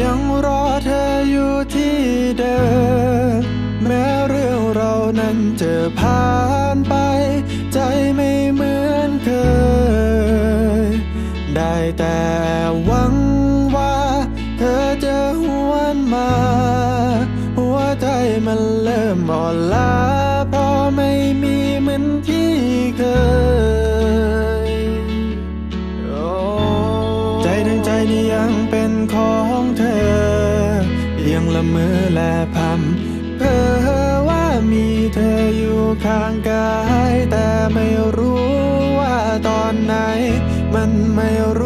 ยังรอเธออยู่ที่เดิม แม้เรื่องเรานั้นจะผ่านไป ใจไม่เหมือนเคย ได้แต่หวังว่า เธอจะหวนมา หัวใจมันเริ่มอ่อนล้า นี่ยังเป็นของเธอ ยังละเมอและพำเพ้อว่ามีเธออยู่ข้างกาย แต่ไม่รู้ว่าตอนไหน มันไม่รู้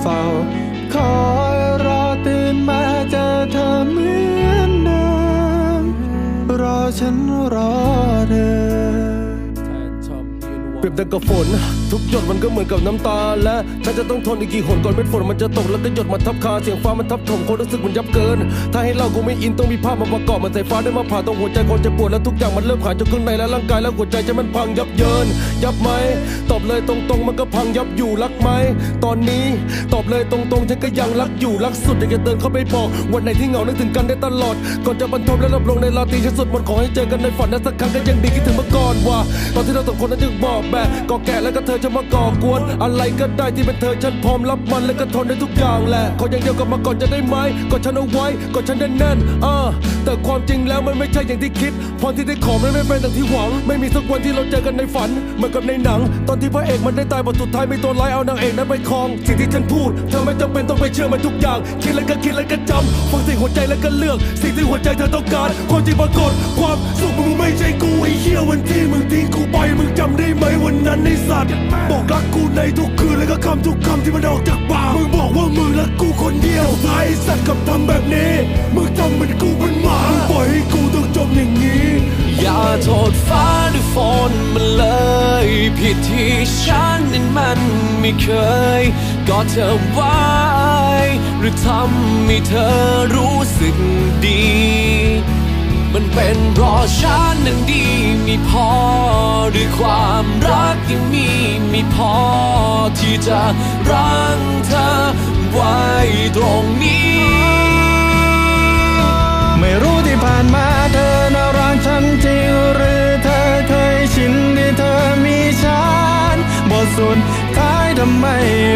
เฝ้า คอยรอตื่นมาเจอเธอเหมือนเดิมรอฉันรอเธอ รียบดังกับฝน ทุกหยดมันก็เหมือนกับน้ำตา และฉันจะต้องทนอีกกี่หนก่อนเม็ดฝนมันจะตกแล้วก็หยดมาทับคาเสียงฟ้ามันทับถมคนรู้สึกมันยับเกิน ถ้าให้เรากูไม่อินต้องมีภาพมาประกอบมันใส่ฟ้าได้มาผ่าตรงหัวใจคนจะปวดแล้วทุกอย่างมันเริ่มขายจนข้างในและร่างกายแล้วหัวใจจะมันพังยับเยิน ยับไหมตอบเลยตรงๆ มันก็พังยับอยู่รักไหมตอนนี้ตอบเลยตรงๆฉันก็ยังรักอยู่รักสุดอยากจะเดินเข้าไปบอกวันไหนที่เหงานึกถึงกันได้ตลอดก่อนจะบรรทมและรับลงในราตรีฉันสุดมันขอให้เจอกันในฝันนะสักครั้งก็ยังดีคิดถึงเมื่อก่อนว่า ตอนที่เราสองคนนั้นยังบอกแบบก็แก่แล้วก็เธอจะมาก่อกวน อะไรก็ได้ที่เป็นเธอฉันพร้อมรับมันและก็ทนได้ทุกอย่างแหละขออย่างเดียวกลับมาก่อนจะได้ไหมกอดฉันเอาไว้กอดฉันแน่นๆอ่าแต่ความจริงแล้วมันไม่ใช่อย่างที่คิดพรที่ได้ขอมันไม่เป็นดังที่หวัง ไม่มีสักวันที่เราเจอกันในฝันเหมือนกับในหนัง ตอนที่พระเอกมันได้ตายบทสุดท้ายมีตัวร้ายเอานางเอกนั้นไปครองสิ่งที่ฉันพูดเธอไม่จำเป็นต้องไปเชื่อมันทุกอย่างคิดแล้วก็คิดแล้วก็จำฟังสียงหัวใจแล้วก็เลือกสิ่งที่หัวใจเธอต้องการความจริงปรากฏความสุขมึงไม่ใช่กูไอ้เหี้ยวันที่มึงทิ้งกูไปมึงจำได้ไหมวันนั้นไอ้สัตว์ บอกรักกูในทุกคืนแล้วก็คำทุกคำที่มันออกจากปากมึงบอกว่ามึงรักกูคนเดียวไอ้สัตว์กับทำแบบนี้มึงทำเหมือนกูเป็นหมาปล่อยให้กูต้องจมอย่างนี้ อย่าโทษฟ้าหรือฝนมันเลย ผิดที่ฉันนั้นมันไม่เคยกอดเธอไว้ หรือทำให้เธอรู้สึกดี เป็นเพราะฉันนั้นดีไม่พอหรือความรักยังมีไม่พอ ที่จะรังเธอไว้ตรงนี้ ไม่รู้ที่ผ่านมาเธอน่ารักฉันจริงหรือเธอเคยชินที่เธอมีฉันบทสุดท้ายทำไม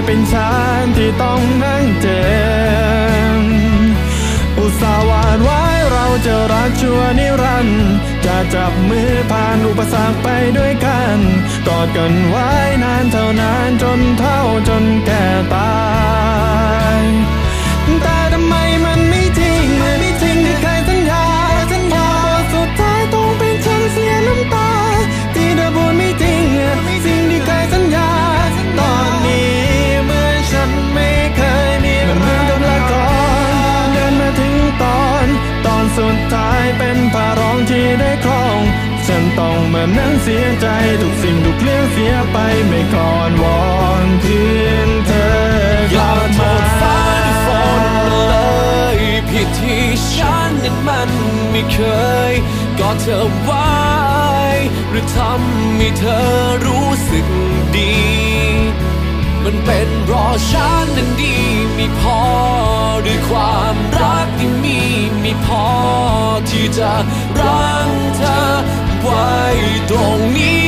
เป็นฉันที่ต้องนั่งเจ็บ จะรักชั่วนิรันดร์จะจับมือผ่านอุปสรรคไปด้วยกัน กอดกันไว้นานเท่านานจนเท่าจนแก่ตาย ต้องมานั่งเสียใจทุกสิ่งทุกเรื่องเสียไปไม่ก่อนวอนคืนเธออกย่าลับโทมาษฟ้าฝนเลยผิดที่ฉันนั้นมันไม่เคยกอดเธอไว้หรือทำให้เธอรู้สึกดี มันเป็นราะฉันนั้นดีไม่พอด้วยความรักที่มีไม่พอที่จะรั้ง 才懂你